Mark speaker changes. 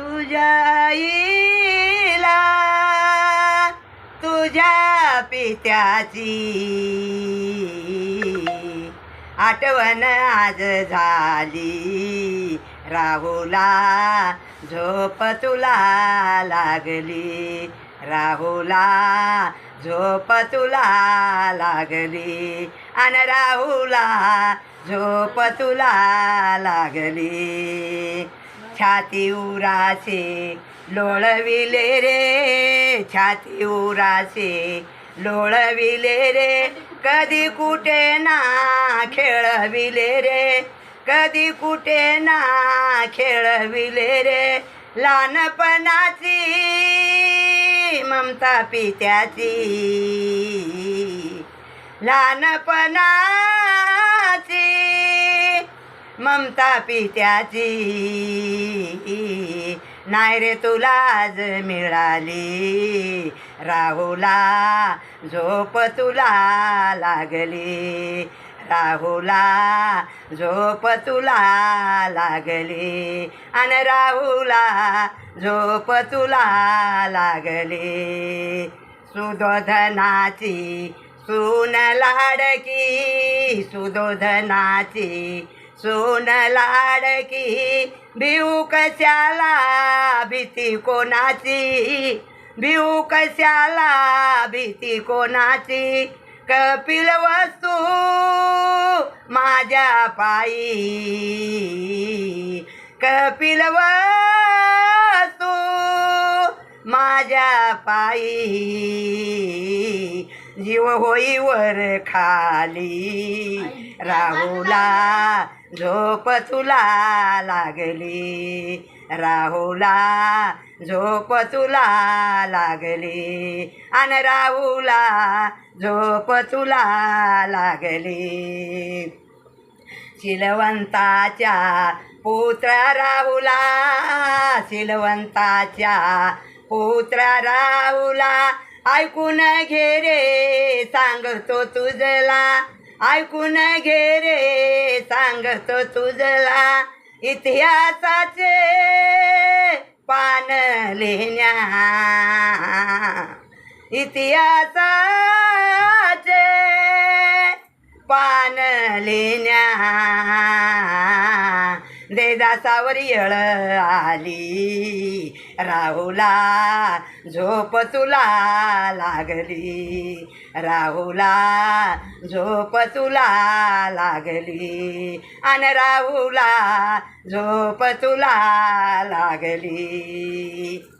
Speaker 1: तुझ्या आईला तुझ्या पित्याची आठवण आज झाली. राहुला झोप तुला लागली. राहुला झोप तुला लागली. अन राहुला झोप तुला लागली. छाती उरासे लोळविले रे. छाती उरासे लोळविले रे. कधी कुठे ना खेळविले रे. कधी कुठे ना खेळविले रे. लहानपणाची ममता पित्याची. लहानपणा ममता पित्याची. नाही रे तुला आज मिळाली. राहुला झोप तुला लागली. राहुला झोप तुला लागली. आणि राहुला झोप तुला लागली. सुदोधनाची सून लाडकी सुदोधनाची सून लाडकी भिऊ कशाला भीती कोणाची? भिऊ कशाला भीती कोणाची? कपिल वस्तू माझ्या पायी. कपिल वस्तू माझ्या पायी. जीव होई वर खाली. राहुला झोप तुला लागली. राहुला झोप तुला लागली. आणि राहुला झोप तुला लागली. शिलवंताच्या पुत्र राहुला शिलवंताच्या पुत्र राहुला ऐकून घे रे सांगतो तुझला. ऐकून घे रे सांगतो तुझला. इतिहासाचे पान लिहिण्या इतिहासाचे पान लिहिण्या. देदासावर येळ आली. राहुला झोप तुला लागली. राहुला झोप तुला लागली. आणि राहुला झोप तुला लागली.